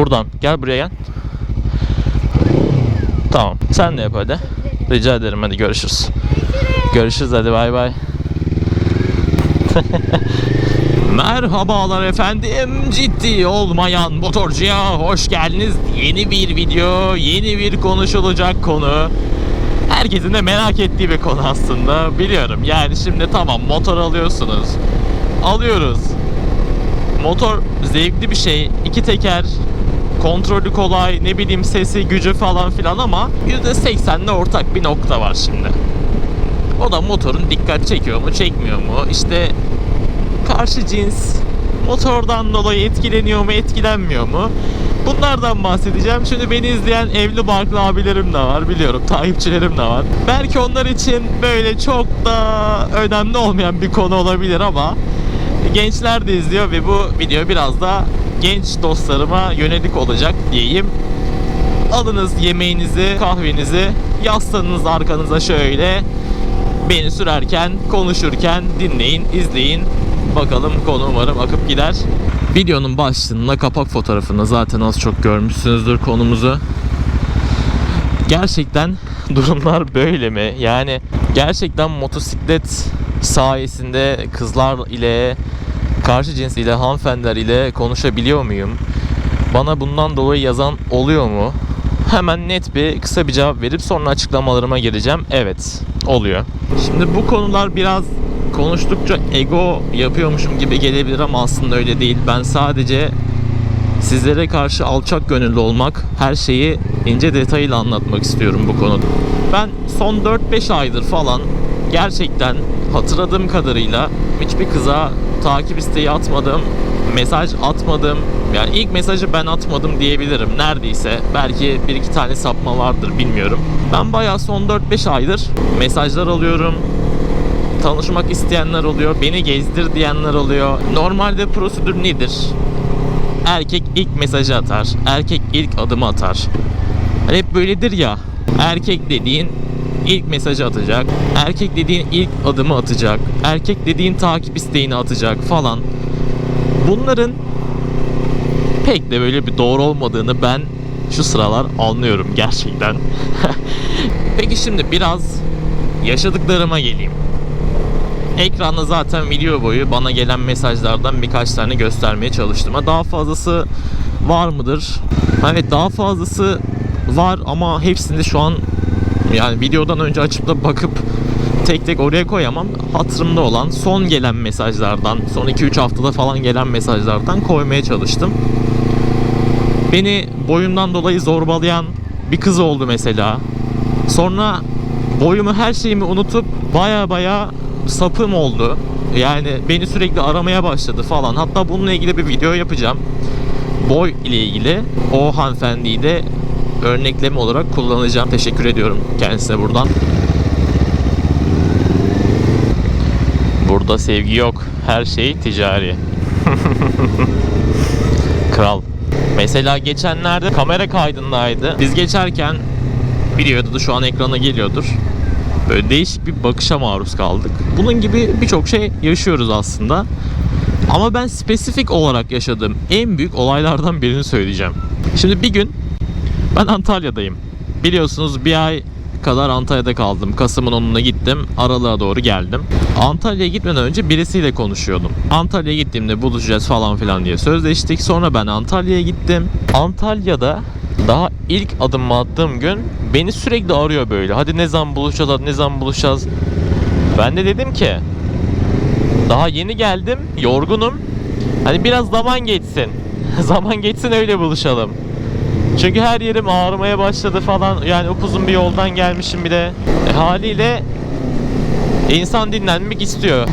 Buradan. Gel buraya gel. Tamam. Sen de yap hadi. Rica ederim hadi görüşürüz. Görüşürüz hadi bay bay. Merhabalar efendim. Ciddi olmayan motorcuya hoş geldiniz. Yeni bir video, yeni bir konuşulacak konu. Herkesin de merak ettiği bir konu aslında. Biliyorum. Yani şimdi tamam motor alıyorsunuz. Alıyoruz. Motor zevkli bir şey. İki teker, kontrolü kolay, ne bileyim sesi, gücü falan filan ama %80'le ortak bir nokta var şimdi. O da motorun dikkat çekiyor mu, çekmiyor mu? İşte karşı cins motordan dolayı etkileniyor mu, etkilenmiyor mu? Bunlardan bahsedeceğim. Şimdi beni izleyen evli barklı abilerim de var biliyorum. Takipçilerim de var. Belki onlar için böyle çok da önemli olmayan bir konu olabilir ama gençler de izliyor ve bu video biraz da genç dostlarıma yönelik olacak diyeyim. Alınız yemeğinizi, kahvenizi, yaslanınız arkanıza şöyle. Beni sürerken, konuşurken dinleyin, izleyin. Bakalım konu umarım akıp gider. Videonun başlığında kapak fotoğrafında zaten az çok görmüşsünüzdür konumuzu. Gerçekten durumlar böyle mi? Yani gerçekten motosiklet sayesinde kızlar ile karşı cins ile hanımefendiler ile konuşabiliyor muyum? Bana bundan dolayı yazan oluyor mu? Hemen net bir kısa bir cevap verip sonra açıklamalarıma gireceğim. Evet, oluyor. Şimdi bu konular biraz konuştukça ego yapıyormuşum gibi gelebilir ama aslında öyle değil. Ben sadece sizlere karşı alçak gönüllü olmak, her şeyi ince detayıyla anlatmak istiyorum bu konuda. Ben son 4-5 aydır falan gerçekten hatırladığım kadarıyla hiçbir kıza takip isteği atmadım, mesaj atmadım. Yani ilk mesajı ben atmadım diyebilirim neredeyse. Belki bir iki tane sapma vardır bilmiyorum. Ben bayağı son 4-5 aydır mesajlar alıyorum, tanışmak isteyenler oluyor, beni gezdir diyenler oluyor. Normalde prosedür nedir? Erkek ilk mesajı atar, erkek ilk adımı atar. Hani hep böyledir ya. Erkek dediğin ilk mesajı atacak, erkek dediğin ilk adımı atacak, erkek dediğin takip isteğini atacak falan. Bunların pek de böyle bir doğru olmadığını ben şu sıralar anlıyorum gerçekten. Peki şimdi biraz yaşadıklarıma geleyim. Ekranda zaten video boyu bana gelen mesajlardan birkaç tane göstermeye çalıştım. Ha, Daha fazlası var mıdır? Evet daha fazlası var ama hepsinde şu an yani videodan önce açıp da bakıp tek tek oraya koyamam. Hatırımda olan son gelen mesajlardan, son 2-3 haftada falan gelen mesajlardan koymaya çalıştım. Beni boyumdan dolayı zorbalayan bir kız oldu mesela. Sonra boyumu her şeyimi unutup baya baya sapım oldu. Yani beni sürekli aramaya başladı falan. Hatta bununla ilgili bir video yapacağım. Boy ile ilgili o hanımefendiyi de örnekleme olarak kullanacağım. Teşekkür ediyorum kendisine buradan. Burada sevgi yok. Her şey ticari. Kral. Mesela geçenlerde kamera kaydındaydı. Biz geçerken videoda da şu an ekrana geliyordur. Böyle değişik bir bakışa maruz kaldık. Bunun gibi birçok şey yaşıyoruz aslında. Ama ben spesifik olarak yaşadığım en büyük olaylardan birini söyleyeceğim. Şimdi bir gün ben Antalya'dayım. Biliyorsunuz bir ay kadar Antalya'da kaldım. Kasım'ın 10'unda gittim. Aralığa doğru geldim. Antalya'ya gitmeden önce birisiyle konuşuyordum. Antalya'ya gittiğimde buluşacağız falan filan diye sözleştik. Sonra ben Antalya'ya gittim. Antalya'da daha ilk adımımı attığım gün beni sürekli arıyor böyle. Hadi ne zaman buluşacağız, hadi ne zaman buluşacağız. Ben de dedim ki daha yeni geldim, yorgunum. Hani biraz zaman geçsin. zaman geçsin öyle buluşalım. Çünkü her yerim ağrımaya başladı falan. Yani upuzun bir yoldan gelmişim bir de. E, haliyle insan dinlenmek istiyor.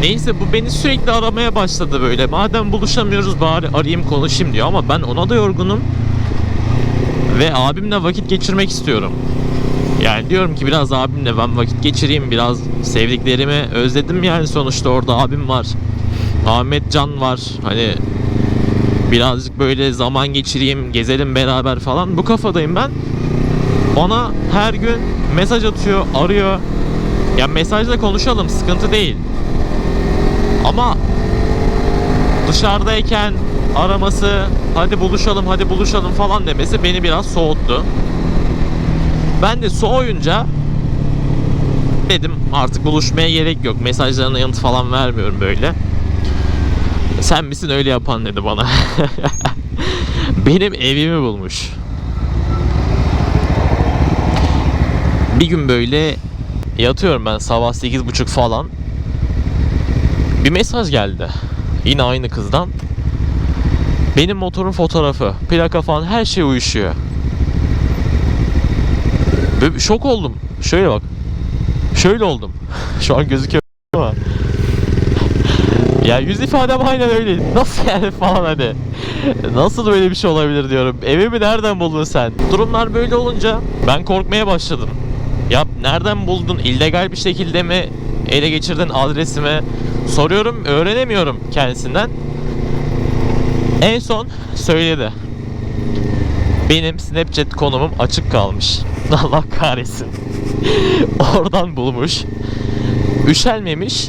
Neyse bu beni sürekli aramaya başladı böyle. Madem buluşamıyoruz bari arayayım konuşayım diyor ama ben ona da yorgunum. Ve abimle vakit geçirmek istiyorum. Yani diyorum ki biraz abimle ben vakit geçireyim. Biraz sevdiklerimi özledim yani sonuçta orada abim var. Ahmet Can var. Hani birazcık böyle zaman geçireyim, gezelim beraber falan. Bu kafadayım ben. Ona her gün mesaj atıyor, arıyor. Ya mesajla konuşalım, sıkıntı değil. Ama dışarıdayken araması, hadi buluşalım, hadi buluşalım falan demesi beni biraz soğuttu. Ben de soğuyunca dedim artık buluşmaya gerek yok. Mesajlarına yanıt falan vermiyorum böyle. Sen misin öyle yapan dedi bana. Benim evimi bulmuş. Bir gün böyle yatıyorum ben sabah 8.30 falan. Bir mesaj geldi. Yine aynı kızdan. Benim motorun fotoğrafı, plaka falan her şey uyuşuyor. Böyle şok oldum. Şöyle bak. Şöyle oldum. Şu an gözüküyor. Ya yüz ifadem aynen öyle. Nasıl yani falan hani. Nasıl böyle bir şey olabilir diyorum. Evimi nereden buldun sen? Durumlar böyle olunca ben korkmaya başladım. Ya nereden buldun? İllegal bir şekilde mi ele geçirdin adresimi? Soruyorum, öğrenemiyorum kendisinden. En son söyledi. Benim Snapchat konumum açık kalmış. Allah kahretsin. Oradan bulmuş. Üşenmemiş.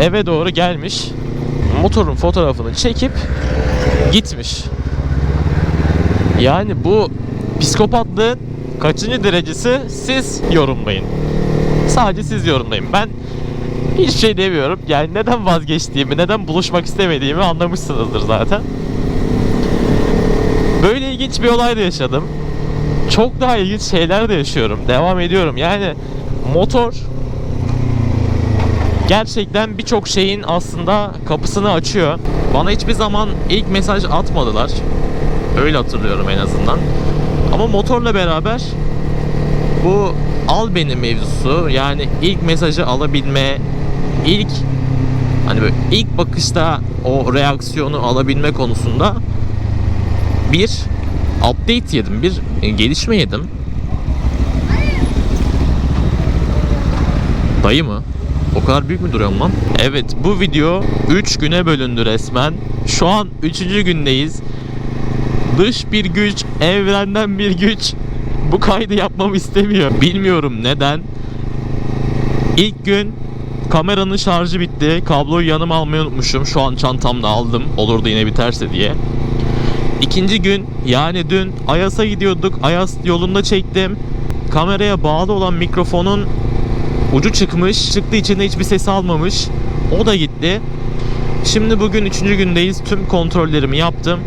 Eve doğru gelmiş. Motorun fotoğrafını çekip gitmiş. Yani bu psikopatlığın kaçıncı derecesi siz yorumlayın. Sadece siz yorumlayın. Ben hiçbir şey demiyorum. Yani neden vazgeçtiğimi, neden buluşmak istemediğimi anlamışsınızdır zaten. Böyle ilginç bir olay da yaşadım. Çok daha ilginç şeyler de yaşıyorum. Devam ediyorum. Yani motor gerçekten birçok şeyin aslında kapısını açıyor. Bana hiçbir zaman ilk mesaj atmadılar. Öyle hatırlıyorum en azından. Ama motorla beraber bu al beni mevzusu yani ilk mesajı alabilme, ilk hani böyle ilk bakışta o reaksiyonu alabilme konusunda bir update yedim, bir gelişme yedim. Dayı mı? O kadar büyük mü duruyorum lan? Evet bu video 3 güne bölündü resmen. Şu an 3. gündeyiz. Dış bir güç, evrenden bir güç bu kaydı yapmamı istemiyor. Bilmiyorum neden. İlk gün kameranın şarjı bitti. Kabloyu yanıma almayı unutmuşum. Şu an çantamda aldım. Olur da yine biterse diye. İkinci gün yani dün Ayas'a gidiyorduk. Ayas yolunda çektim. Kameraya bağlı olan mikrofonun ucu çıkmış. Çıktığı içinde hiçbir ses almamış. O da gitti. Şimdi bugün üçüncü gündeyiz. Tüm kontrollerimi yaptım.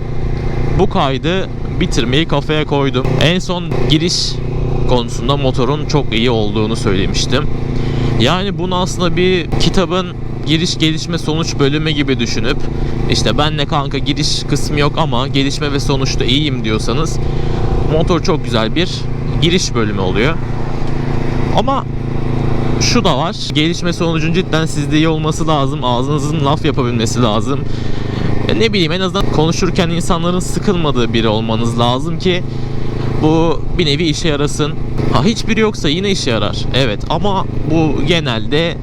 Bu kaydı bitirmeyi kafaya koydum. En son giriş konusunda motorun çok iyi olduğunu söylemiştim. Yani bunu aslında bir kitabın giriş gelişme sonuç bölümü gibi düşünüp işte ben de kanka giriş kısmı yok ama gelişme ve sonuçta iyiyim diyorsanız motor çok güzel bir giriş bölümü oluyor. Ama şu da var. Gelişme sonucun cidden sizde iyi olması lazım. Ağzınızın laf yapabilmesi lazım. E ne bileyim en azından konuşurken insanların sıkılmadığı biri olmanız lazım ki bu bir nevi işe yarasın. Ha hiçbiri yoksa yine işe yarar. Evet ama bu genelde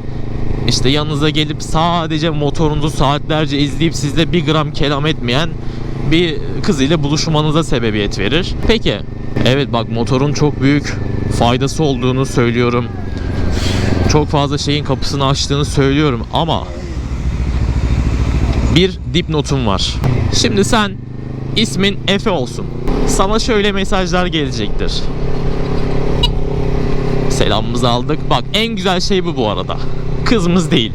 işte yanınıza gelip sadece motorunuzu saatlerce izleyip sizde bir gram kelam etmeyen bir kız ile buluşmanıza sebebiyet verir. Peki. Evet bak motorun çok büyük faydası olduğunu söylüyorum. Çok fazla şeyin kapısını açtığını söylüyorum ama bir dipnotum var. Şimdi sen ismin Efe olsun. Sana şöyle mesajlar gelecektir. Selamımızı aldık. Bak en güzel şey bu bu arada. Kızımız değil.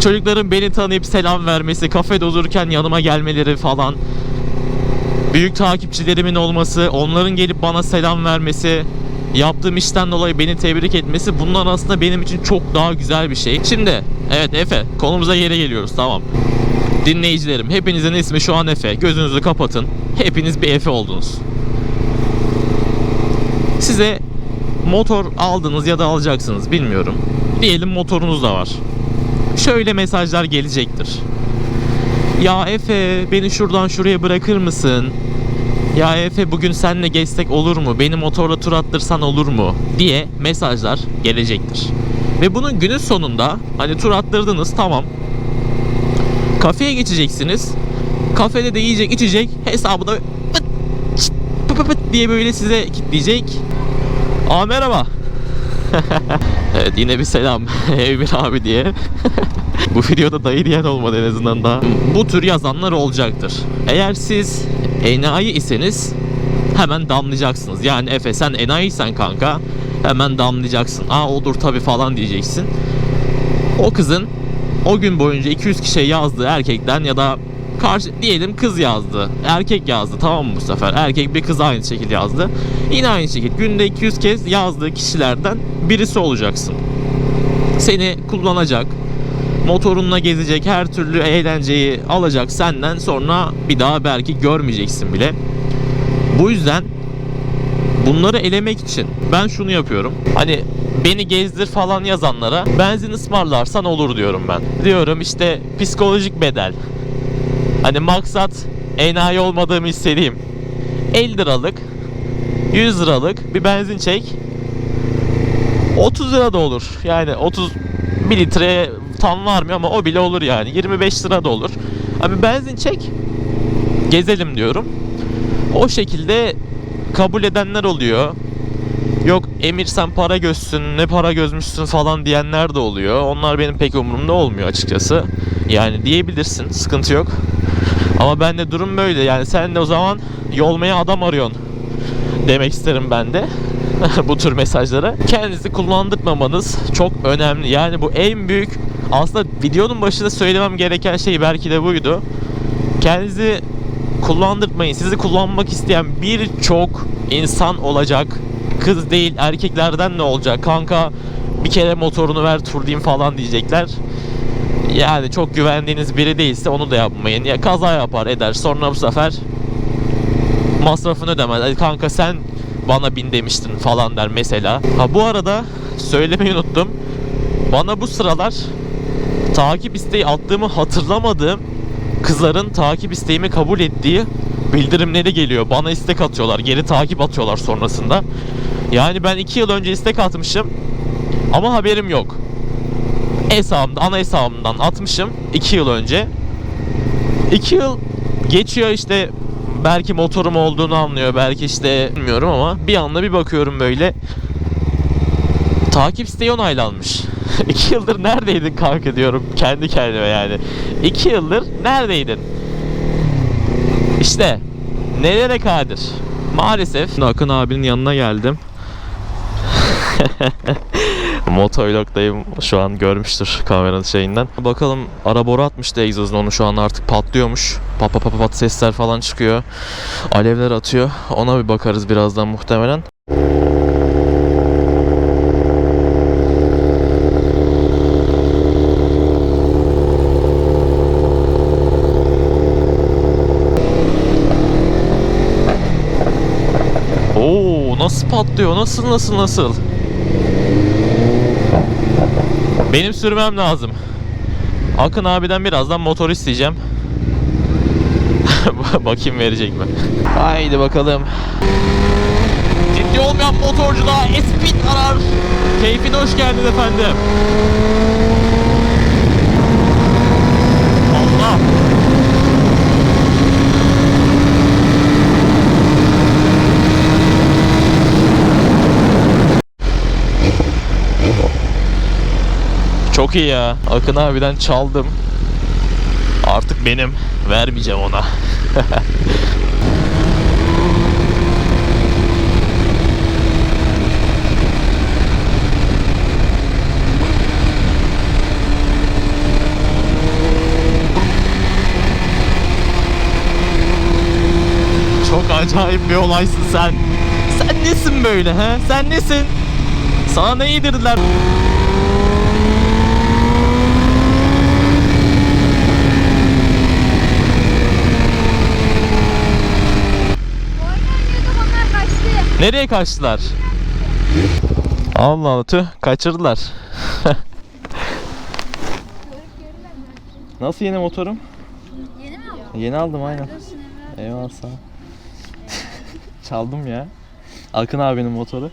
Çocukların beni tanıyıp selam vermesi, kafede otururken yanıma gelmeleri falan. Büyük takipçilerimin olması, onların gelip bana selam vermesi, yaptığım işten dolayı beni tebrik etmesi bunlar aslında benim için çok daha güzel bir şey. Şimdi evet Efe konumuza yere geliyoruz tamam. Dinleyicilerim hepinizin ismi şu an Efe. Gözünüzü kapatın. Hepiniz bir Efe oldunuz. Size motor aldınız ya da alacaksınız bilmiyorum. Diyelim motorunuz da var. Şöyle mesajlar gelecektir. Ya Efe beni şuradan şuraya bırakır mısın? Ya Efe bugün seninle geçsek olur mu? Beni motorla tur attırsan olur mu? Diye mesajlar gelecektir. Ve bunun günün sonunda hani tur attırdınız tamam. Kafeye geçeceksiniz. Kafede de yiyecek içecek hesabı da pıt, çıt, pıt pıt pıt diye böyle size kitleyecek. Aa merhaba. evet yine bir selam Emir abi diye. Bu videoda dayı diyen olmadı en azından daha. Bu tür yazanlar olacaktır. Eğer siz enayi iseniz hemen damlayacaksınız. Yani Efe sen enayiysen kanka hemen damlayacaksın. Aa olur tabi falan diyeceksin. O kızın o gün boyunca 200 kişiye yazdığı erkekten ya da karşı diyelim kız yazdı. Erkek yazdı tamam mı bu sefer? Erkek bir kız aynı şekilde yazdı. Yine aynı şekilde günde 200 kez yazdığı kişilerden birisi olacaksın. Seni kullanacak, motorunla gezecek, her türlü eğlenceyi alacak senden sonra bir daha belki görmeyeceksin bile. Bu yüzden bunları elemek için ben şunu yapıyorum. Hani beni gezdir falan yazanlara benzin ısmarlarsan olur diyorum ben. Diyorum işte psikolojik bedel. Hani maksat enayi olmadığımı hissedeyim. 50 liralık 100 liralık bir benzin çek 30 lira da olur. Yani 30 bir litreye tam varmıyor ama o bile olur yani. 25 lira da olur. Abi benzin çek. Gezelim diyorum. O şekilde kabul edenler oluyor. Yok Emir sen para gözsün, ne para gözmüşsün falan diyenler de oluyor. Onlar benim pek umurumda olmuyor açıkçası. Yani diyebilirsin, sıkıntı yok. Ama ben de durum böyle. Yani sen de o zaman yolmaya adam arıyorsun demek isterim ben de. bu tür mesajlara. Kendinizi kullandırmamanız çok önemli. Yani bu en büyük aslında videonun başında söylemem gereken şey belki de buydu. Kendinizi kullandırmayın. Sizi kullanmak isteyen birçok insan olacak. Kız değil erkeklerden ne olacak? Kanka bir kere motorunu ver turlayayım falan diyecekler. Yani çok güvendiğiniz biri değilse onu da yapmayın. Ya kaza yapar eder. Sonra bu sefer masrafını ödemez. Kanka sen bana bin demiştin falan der mesela. Ha bu arada söylemeyi unuttum. Bana bu sıralar takip isteği attığımı hatırlamadığım kızların takip isteğimi kabul ettiği bildirimleri geliyor. Bana istek atıyorlar. Geri takip atıyorlar sonrasında. Yani ben 2 yıl önce istek atmışım. Ama haberim yok. Hesabımda, ana hesabımdan atmışım 2 yıl önce. 2 yıl geçiyor işte belki motorum olduğunu anlıyor belki işte bilmiyorum ama bir anda bir bakıyorum böyle takip isteği onaylanmış. 2 yıldır neredeydin kanka diyorum kendi kendime yani. 2 yıldır neredeydin? İşte nelere kadir. Maalesef Akın abinin yanına geldim. Motovlog'dayım şu an görmüştür kameranın şeyinden. Bakalım ara boru atmıştı egzozun onu şu an artık patlıyormuş. Pat pat pat pat sesler falan çıkıyor. Alevler atıyor. Ona bir bakarız birazdan muhtemelen. Nasıl patlıyor? Nasıl nasıl nasıl? Benim sürmem lazım. Akın abiden birazdan motor isteyeceğim. Bakayım verecek mi? Haydi bakalım. Ciddi olmayan motorculuğa espin arar. Keyfine hoş geldin efendim. Allah. Çok iyi ya. Akın abiden çaldım. Artık benim. Vermeyeceğim ona. Çok acayip bir olaysın sen. Sen nesin böyle he? Sen nesin? Sana ne yedirdiler? Nereye kaçtılar? Allah Allah tüh kaçırdılar. Nasıl yeni motorum? Yeni mi aldın? Yeni aldım aynen. Eyvallah sağ ol. Çaldım ya. Akın abinin motoru.